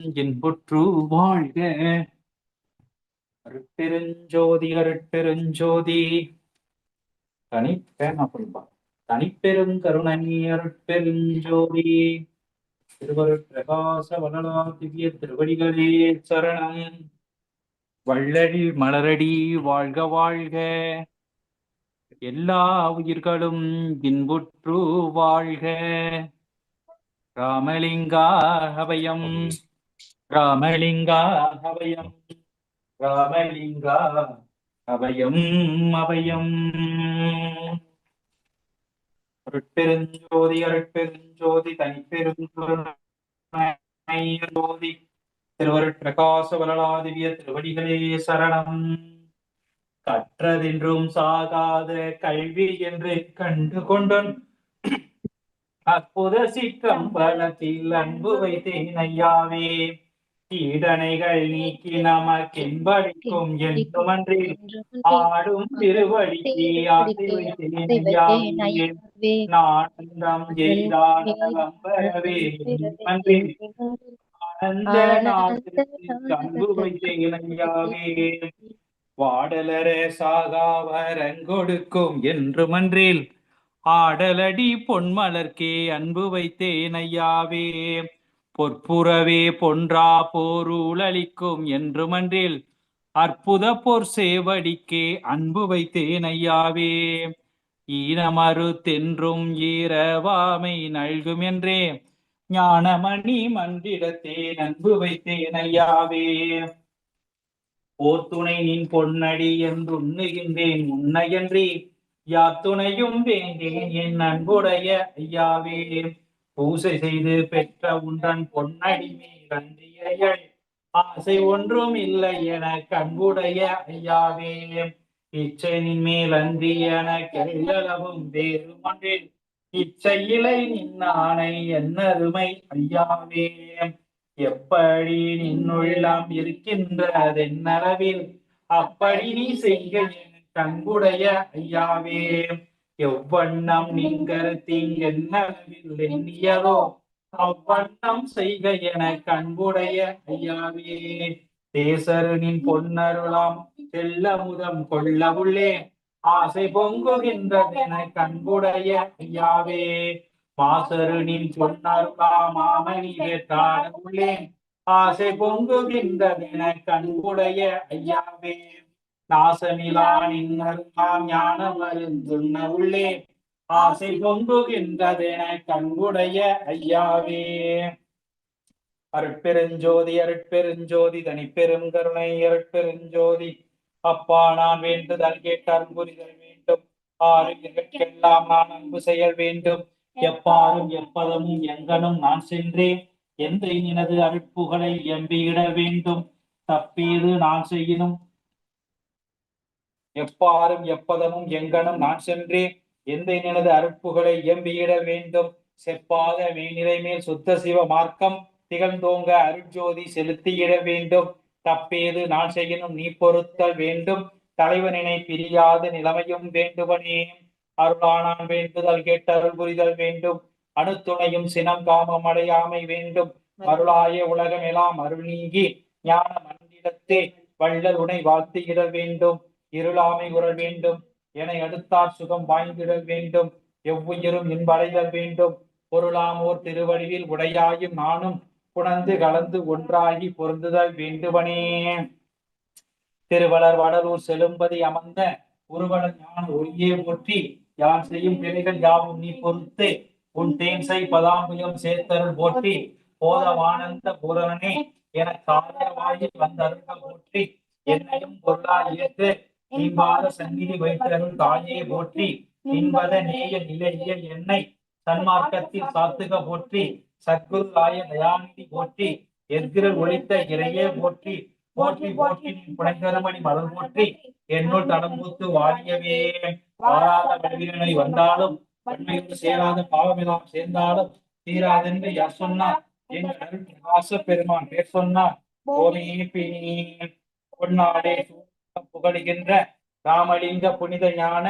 இன்புற்று வாழ்க. அருட்பெருஞ்சோதி அருட்பெருஞ்சோதி. தனிப்பேன் அப்படின்பா தனிப்பெரும் கருணனி அருட்பெருஞ்சோதி. திருவரு பிரகாச வளலா திவ்ய திருவடிகளே சரணம். வள்ளடி மலரடி வாழ்க வாழ்க. எல்லா உயிர்களும் இன்புற்று வாழ்க. ராமலிங்கா அபயம். ராமலிங்கா அபயம் ராமலிங்கா அபயம். அபயம் அருட்பெருஞ்சோதி அருட்பெருஞ்சோதி தனிப்பெருஞ்சோதி திருவருட்பிரகாச பிரகாச வளலாதிவிய திருவடிகளே சரணம். கற்றதென்றும் சாகாத கல்வி என்று கண்டு கொண்டோன் அற்புத சிற்றம்பலத்தில் அன்பு வைத்தேன் ஐயாவே. கீடனைகள் நீக்கி நமக்கென்படிக்கும் என்றுமன்றி ஆடும் திருவடிக்கு ஆசை வைத்தேன் ஐயாவே நான்கம் ஆனந்த நாதத்தில் அன்பு வாடலர சாகாவரங்கொடுக்கும் என்று மன்றில். ஆடலடி பொன்மலர்க்கே அன்பு வைத்தேன் ஐயாவே. பொற்புறவே பொன்றா போருளளிக்கும் என்று மன்றில் அற்புத போர் சேவடிக்கே அன்பு வைத்தேன் ஐயாவே. ஈனமறு தென்றும் ஈரவாமை நல்கும் என்றே ஞானமணி மன்றிடத்தே அன்பு வைத்தேன் ஐயாவே. போர்த்துணை நின் பொன்னடி என்று உண்ணுகின்றேன் உன்னையன்றி யாத்துணையும் வேண்டேன் என் அன்புடைய ஐயாவே. பூசை செய்து பெற்ற உன்றன் பொன்னடி மேல் ஆசை ஒன்றும் இல்லை என கண்புடைய ஐயாவே. இச்சையின் மேல் அன்றி என கெல்லளவும் வேறு ஒன்றில் இச்சையிலை நின்னானை என்னருமை ஐயாவே. எப்படி நின்னுள்ளம் இருக்கின்றதென்னளவில் அப்படி நீ செய்க என் கண்புடைய ஐயாவே. எவ்வண்ணம் நீங்கள் என்னளவில் அவ்வண்ணம் செய்க என கண்புடைய ஐயாவே. தேசருனின் பொன்னருளாம் செல்ல முதம் கொள்ள உள்ளே ஆசை பொங்குகின்றதென கண்புடைய ஐயாவே. மாசருனின் பொன்னருளாம் மாமணி வேட்டாட உள்ளே ஆசை பொங்குகின்றதென கண்புடைய ஐயாவே. நாசமிலானின் அருளாம் ஞான மருந்துண்ண உள்ளே. ஆசை பொங்குகின்றதென கண்புடைய ஐயாவே. அருட்பெருஞ்சோதி அருட்பெருஞ்சோதி தனிப்பெரும் கருணை அருட்பெருஞ்சோதி. அப்பா நான் வேண்டுதல் கேட்டார் புரிதல் வேண்டும். ஆறு நான் அன்பு செயல் வேண்டும். எப்பாரும் எப்பதமும் எங்கனும் நான் சென்றேன். எந்த எனது அருட்புகளை எம்பியிட வேண்டும். தப்பீடு நான் செய்யினும் எப்பாரும் எப்பதமும் எங்கனும் நான் சென்றேன் எந்த எனது அருட்புகளை எம்பியிட வேண்டும். செப்பாத மேனிலை மேல் சுத்த சிவ மார்க்கம் திகழ்ந்தோங்க அருட்ஜோதி செலுத்தியிட வேண்டும். தப்பேது நான் செய்யணும் நீ பொருத்தல் வேண்டும். தலைவனினை பிரியாத நிலைமையும் வேண்டுவனே. அருளானான் வேண்டுதல் கேட்டு அருள் புரிதல் வேண்டும். அணுத்துணையும் சினம் காமம் அடையாமை வேண்டும். அருளாய உலகம் எல்லாம் அருள் நீங்கி ஞான மண்டிடத்தே வள்ளல் உனை வாழ்த்தியிட வேண்டும். இருளாமை உறல் வேண்டும். என அடுத்தார் சுகம் வாய்ந்திடல் வேண்டும். எவ்வுயிரும் இன்படைதல் வேண்டும். பொருளாமோர் திருவடிவில் உடையாயும் நானும் புணர்ந்து கலந்து ஒன்றாகி பொருந்துதல் வேண்டுவனே. திருவளர் வடலூர் செலும்பதி அமர்ந்த உருவன ஞான ஒளியே ஒற்றி யான் செய்யும் பிழைகள் யாவும் நீ பொறுத்து உன் தேன்சை பதாம்புயம் சேர்த்தருள் போற்றி போதவானந்த பூரணனே. என காதவாயில் வந்தருக போற்றி. என்னையும் பொருளா ஏற்று இன்பாத சந்நிதி வைத்தருள் தாயே போற்றி இன்பத நேய நிலைய என்னை சன்மார்க்கத்தில் சாத்துக போற்றி சத்குரு ஆய தயாநிதி போற்றி எதிரல் ஒழித்த இறையே போற்றி போற்றி போற்றி நீ மலர் போற்றி என்னுள் தடம்பூத்து வாரியவே. வாராத வடிவினை வந்தாலும் வன்மையோடு சேராத பாவமெல்லாம் சேர்ந்தாலும் தீராதென்று யார் சொன்னார் என் அருள் பிரகாச பெருமான் பேர் சொன்னார் ஓமே பிணி பொன்னாடே புகழுகின்ற ராமலிங்க புனித ஞான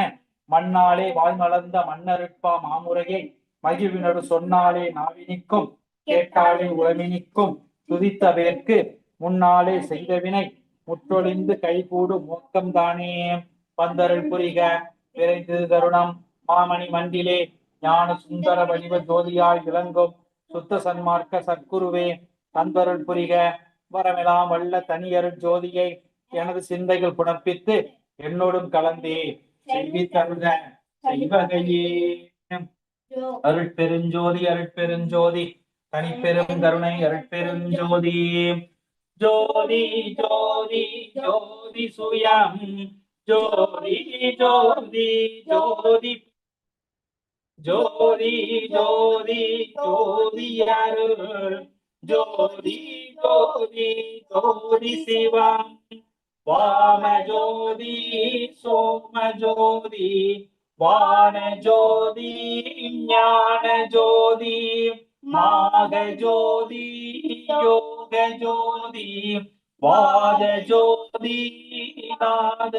மண்ணாலே வாய்மலர்ந்த மன்னருட்பா மாமுறையை மகிழ்வினரு சொன்னாலே நாவினிக்கும் கேட்டாலே உளமினிக்கும் துதித்தவேற்கு முன்னாலே செய்தவினை முற்றொழிந்து கைகூடும் மோக்கம் தானே பந்தருள் புரிக விரைந்து தருணம் மாமணி மண்டிலே ஞான சுந்தர வடிவ ஜோதியாய் விளங்கும் சுத்த சன்மார்க்க சத்குருவே தந்தருள் புரிக வரமெலாம் வல்ல தனியருள் ஜோதியை எனது சிந்தைகள் புணர்ப்பித்து என்னோடும் கலந்தே செய்வி தருக செய்வகையே. அருட்பெருஞ்சோதி அருட்பெருஞ்சோதி தனிப்பெரும் கருணை அருட்பெருஞ்சோதி. ஜோதி ஜோதி ஜோதி சுயம். ஜோதி ஜோதி ஜோதி. ஜோதி ஜோதி ஜோதி அருள். ஜோதி ஜோதி ஜோதி சிவம். வாம ஜோதி சோம ஜோதி வான ஜோதி ஞான ஜோதி மாக ஜோதி யோக ஜோதி வாத ஜோதி நாத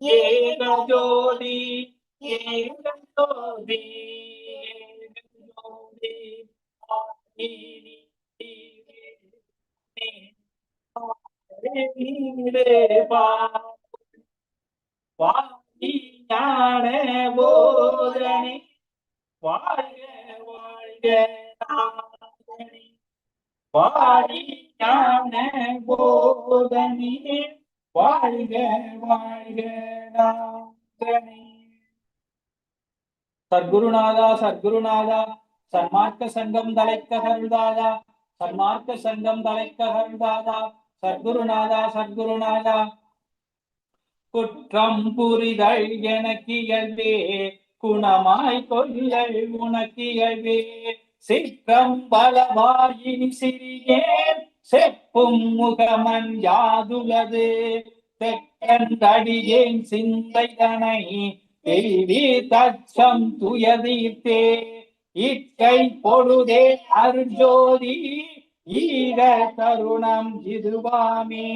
ஜோதி ஏம ஜோதி யோம ஜோதி ஏக ஜோதி ஜோதி ஏக ஜோதி ஏக ஜோதி ஏக ஜோதி ஏக ஜோதி ஆதி வாடி ஞான போதனி வாழ்க வாழ்க நாதனி வாடி ஞான போதனி வாழ்க வாழ்க நாதனி. சர்க்குருநாதா சர்க்குருநாதா சன்மார்க்க சங்கம் தலைக்க கருதாதா சன்மார்க்க சங்கம் தலைக்க கருதாதா சர்க்குருநாதா சர்க்குருநாதா. குற்றம் புரிதல் எனக்கு இயல்பே குணமாய் கொள்ளல் உனக்கு இயல்பே. சிற்றம் பலவாயினி சிறியேன் செப்பும் முகமன் யாதுலது தெக்கண்டடியேன் சிந்தைதனை தெய்வி தச்சம் துயதீர்த்தே. இக்கை பொழுதே அர்ஜோதி ஈர தருணம் இதுவாமே.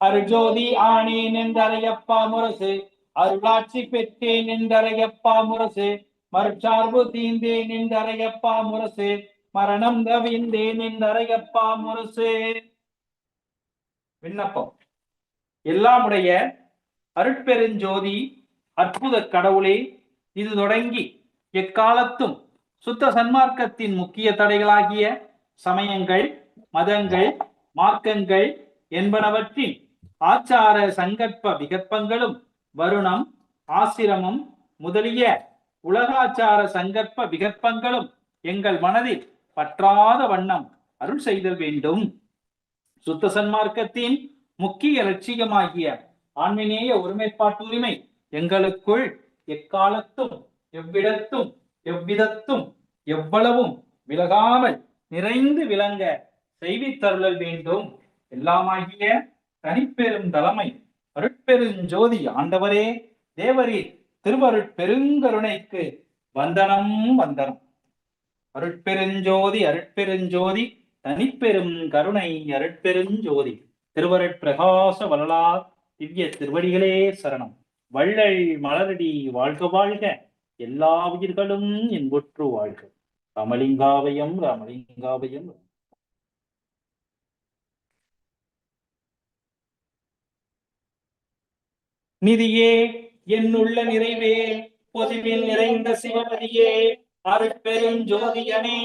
அர்ஜோதி ஆனேன் என்றறையப்பா முரசு அருளாட்சி பெற்றேன் என்றறையப்பா முரசு மறுச்சார்பு தீந்தேன் என்றறையப்பா முரசு மரணம் கவிந்தேன் என்றறையப்பா முரசு. விண்ணப்பம். எல்லாமுடைய அருட்பெருஞ்சோதி அற்புத கடவுளே இது தொடங்கி எக்காலத்தும் சுத்த சன்மார்க்கத்தின் முக்கிய தடைகளாகிய சமயங்கள் மதங்கள் மார்க்கங்கள் என்பனவற்றின் ஆச்சார சங்கற்ப விகற்பங்களும் வருணம் ஆசிரமம் முதலிய உலகாச்சார சங்கற்ப விகற்பங்களும் எங்கள் மனதில் பற்றாத வண்ணம் அருள் செய்தல் வேண்டும். சுத்த சன்மார்க்கத்தின் முக்கிய லட்சியமாகிய ஆன்மீனேய ஒருமைப்பாட்டுரிமை எங்களுக்குள் எக்காலத்தும் எவ்விடத்தும் எவ்விதத்தும் எவ்வளவும் விலகாமல் நிறைந்து விளங்க செய்வித்தருளல் வேண்டும். எல்லாமாகிய தனிப்பெரும் தலைமை அருட்பெருஞ்சோதி ஆண்டவரே தேவரீர் திருவருட் பெருங்கருணைக்கு வந்தனம் வந்தனம். அருட்பெருஞ்சோதி அருட்பெருஞ்சோதி தனிப்பெரும் கருணை அருட்பெருஞ்சோதி. திருவருட்பிரகாச பிரகாச திவ்ய திருவடிகளே சரணம். வள்ளல் மலரடி வாழ்க வாழ்க எல்லா உயிர்களும் இன்புற்று வாழ்க. ராமலிங்காவயம் ராமலிங்காவயம் நிதியே என்னுள்ள நிறைவே பொதுவில் நிறைந்த சிவபதியே அருட்பெரும் ஜோதியனே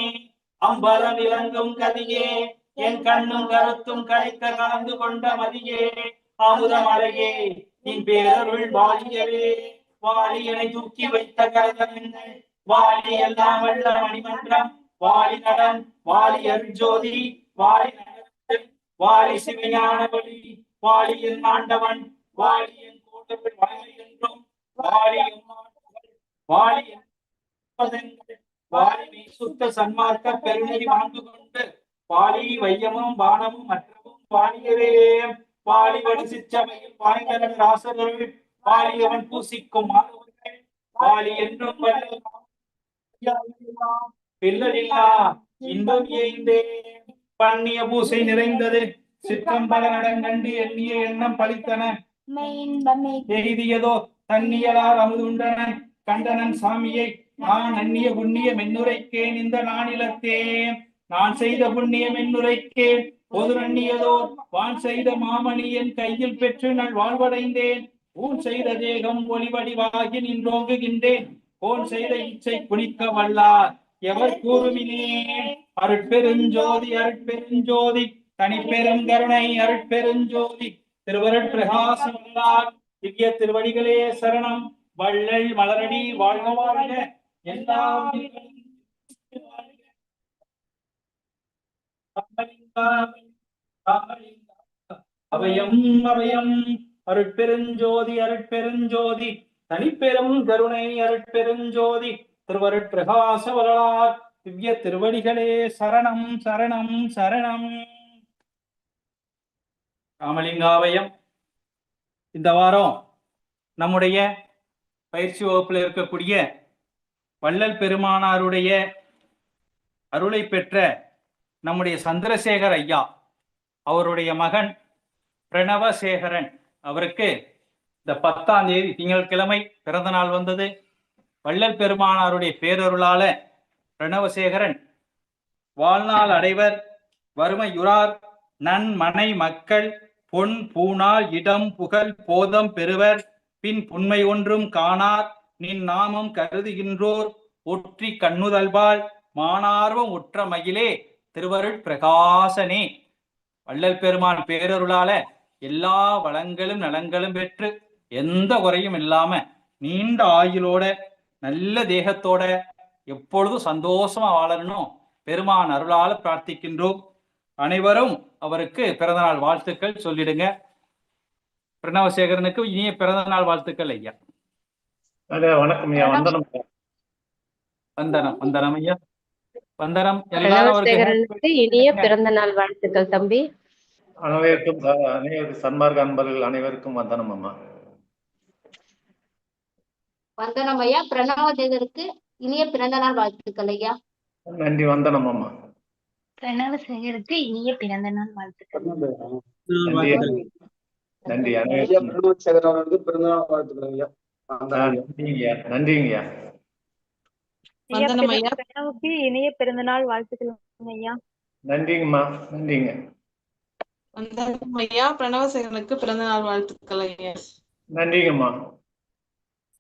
அம்பரம் விளங்கும் கதியே என் கண்ணும் கருத்தும் கரைக்க கலந்து கொண்ட மதியே அமுதமலையே நின் பேரருள் வாழியவே வாழியனை தூக்கி வைத்த கரதங்கள் வாலி எல்லாம் வல்ல மணிமன்றம் வாலி நடன் வாலி அருஜோதி வாலி நகரத்தில் வாழி சிவஞான வழி வாழி ஆண்டவன் வாலியின் என் கூட்டத்தில் வாழி என்றும் வாழி எம்மாண்டவன் வாழி சுத்த சன்மார்க்க பெருநெறி வாழ்ந்து கொண்டு வாழி வையமும் வானமும் மற்றவும் வாழியவே வாழி வடிசிச்சபையில் வாய்ந்தனர் ராசர்கள் வாழியவன் பூசிக்கும் மாணவர்கள். வாழி என்றும் பிள்ளலில்லா இன்பம் ஏய்ந்தே பண்ணிய பூசை நிறைந்தது. சிற்றம்பல நடங்கண்டு எண்ணிய எண்ணம் மெயின்பமை எய்தியதோ தன்னியலார் அமுதுண்டனன் கண்டனன் சாமியை நான் அந்நிய புண்ணிய மென்னுரைக்கேன் இந்த நானிலத்தே நான் செய்த புண்ணிய மென்னுரைக்கேன் பொது நண்ணியதோ வான் செய்த மாமணி என் கையில் பெற்று நல் வாழ்வடைந்தேன். ஊன் செய்த தேகம் ஒளிவடிவாகி நின்றோங்குகின்றேன். போன் செய்த இச்சை குனிக்க வல்லார் எவர் கூறுமினே அருட்பெருஞ்சோதி அருட்பெருஞ்சோதி தனிப்பெரும் கருணை அருட்பெருஞ்சோதி திருவருட் பிரகாசம் திவ்ய திருவடிகளே சரணம். வள்ளல் மலரடி வாழ்க வாழ்க. எல்லா உயிர்களும் அருட்பெருஞ்சோதி அருட்பெருஞ்சோதி. தனிப்பெரும் கருணை அருட்பெருஞ்சோதி. திருவருட்பிரகாச வரலார் திவ்ய திருவடிகளே சரணம் சரணம் சரணம். ராமலிங்காவயம் இந்த வாரம் நம்முடைய பயிற்சி வகுப்பில் இருக்கக்கூடிய வள்ளல் பெருமானாருடைய அருளை பெற்ற நம்முடைய சந்திரசேகர் ஐயா அவருடைய மகன் பிரணவசேகரன் அவருக்கு இந்த பத்தாம் தேதி திங்கட்கிழமை பிறந்த நாள் வந்தது. வள்ளல் பெருமானாருடைய பேரருளால பிரணவசேகரன் வாழ்நாள் அடைவர் வறுமையுறார் நன்மனை மக்கள் பொன் பூனால் இடம் புகழ் போதம் பெறுவர் பின் புண்மை ஒன்றும் காணார் நின் நாமம் கருதுகின்றோர் ஒற்றி கண்ணுதல்பால் மானார்வம் உற்ற மயிலே திருவருட் பிரகாசனே வள்ளல் பெருமான் பேரருளால எல்லா வளங்களும் நலங்களும் பெற்று எந்த குறையும் இல்லாம நீண்ட ஆயுளோட நல்ல தேகத்தோட எப்பொழுதும் சந்தோஷமா வாழணும் பெருமான் அருளால பிரார்த்திக்கின்றோம். அனைவரும் அவருக்கு பிறந்தநாள் வாழ்த்துக்கள் சொல்லிடுங்க. பிரணவசேகரனுக்கு இனிய பிறந்தநாள் வாழ்த்துக்கள் ஐயா, வணக்கம் ஐயா. வந்தனம். வந்தனம் வந்தனம் ஐயா. வந்தனம் இனிய பிறந்த நாள் வாழ்த்துக்கள் தம்பி. அனைவருக்கும் அனைவருக்கும் சன்மார்க்க அன்பர்கள் அனைவருக்கும் வந்தனம் அம்மா. வந்தனம் ஐயா. பிரணவதேவருக்கு இனிய பிறந்த நாள் வாழ்த்துக்கள் ஐயா. நன்றி வந்தனம் அம்மா. பிரணவசேகருக்கு இனிய பிறந்த நாள் வாழ்த்துக்கள். நன்றி அவர்களுக்கு பிறந்தநாள் வாழ்த்துக்கள் ஐயா. நன்றிங்கய்யா நன்றிங்கய்யா. வந்தனம் ஐயா. பிரணவுக்கு இனிய பிறந்தநாள் வாழ்த்துக்கள் ஐயா. நன்றிங்கம்மா. நன்றிங்க. வந்தனம் ஐயா. பிரணவசேகரனுக்கு பிறந்த நாள் வாழ்த்துக்கள் ஐயா. நன்றிங்கம்மா.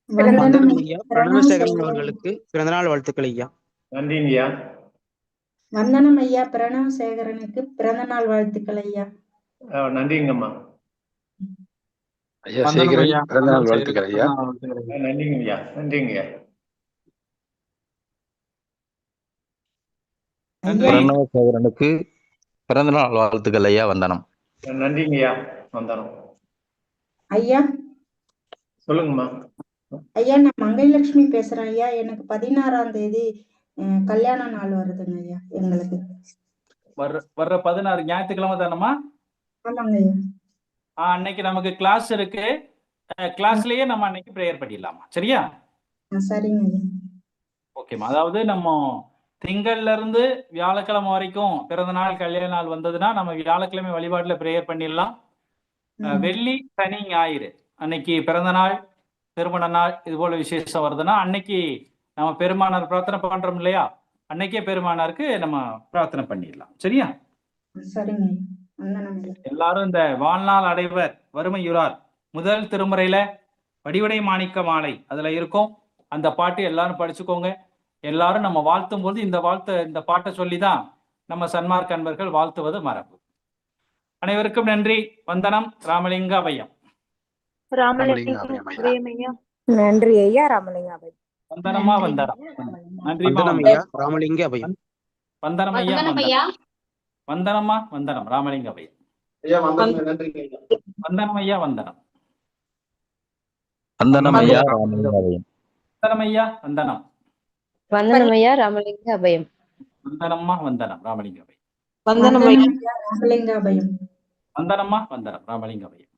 வந்தனம் ஐயா. பிரணவசேகரன் அவர்களுக்கு பிறந்தநாள் வாழ்த்துக்கள் ஐயா. நன்றிங்கய்யா. வந்தனம் ஐயா. பிரணவ் சேகரனுக்கு பிறந்த நாள் வாழ்த்துக்கள் ஐயா. ஆஹ், நன்றிங்கம்மா. ஐயா சேகரன் ஐயா. பிறந்தநாள் வாழ்த்துக்கள் ஐயா. ஆஹ், நன்றிங்கய்யா நன்றிங்கய்யா நன்றி. பிரணவசேகரனுக்கு பிறந்தநாள் வாழ்த்துக்கள் ஐயா வந்தனம். நன்றிங்கய்யா வந்தனம். ஐயா? சொல்லுங்கம்மா. ஐயா நான் மங்கைலட்சுமி பேசுறேன் ஐயா. எனக்கு பதினாறாம் தேதி கல்யாண நாள் வருதுங்க ஐயா எங்களுக்கு. வர்ற வர்ற பதினாறு ஞாயிற்றுக்கிழமை தானம்மா? ஆமாங்க ஐயா. அன்னைக்கு நமக்கு கிளாஸ் இருக்கு. கிளாஸ்லயே நம்ம அன்னைக்கு ப்ரேயர் பண்ணிடலாமா? சரியா? ஓகேம்மா அதாவது நம்ம திங்கள்ல இருந்து வியாழக்கிழமை வரைக்கும் பிறந்த நாள் கல்யாண நாள் வந்ததுன்னா நம்ம வியாழக்கிழமை வழிபாட்டுல ப்ரேயர் பண்ணிடலாம். வெள்ளி சனி ஞாயிறு அன்னைக்கு பிறந்த நாள் திருமண நாள் இது போல விசேஷம் வருதுன்னா அன்னைக்கு நம்ம பெருமானார் பிரார்த்தனை பண்றோம் இல்லையா? அன்னைக்கே பெருமானாருக்கு நம்ம பிரார்த்தனை பண்ணிடலாம். சரியா? சரிங்க எல்லாரும் இந்த வாழ்நாள் அடைவர் வறுமையுறார். முதல் திருமுறையில வடிவடை மாணிக்க மாலை அதுல இருக்கும். அந்த பாட்டு எல்லாரும் படிச்சுக்கோங்க. எல்லாரும் நம்ம வாழ்த்தும் போது இந்த வாழ்த்து இந்த பாட்டை சொல்லிதான் நம்ம சன்மார்க்க அன்பர்கள் வாழ்த்துவது மரபு. அனைவருக்கும் நன்றி. வந்தனம் ராமலிங்க அபயம். நன்றி ஐயா ராமலிங்காவை வந்தனமா வந்தனம். ஐயா ராமலிங்க அபயம். வந்தனம் ஐயா வந்தனம்மா வந்தனம். ராமலிங்க ஐயா வந்தனம். ஐயா. வந்தனம் ஐயா வந்தனம். வந்தனம் ஐயா வந்தனம். ஐயா வந்தனம். வந்தனம் ஐயா ராமலிங்க அபயம் வந்தனம்மா வந்தனம். ராமலிங்க அபயம் வந்தனம் ஐயா வந்தனம். ஐயா ராமலிங்க அபயம் வந்தனம்மா வந்தனம். ராமலிங்க அபயம்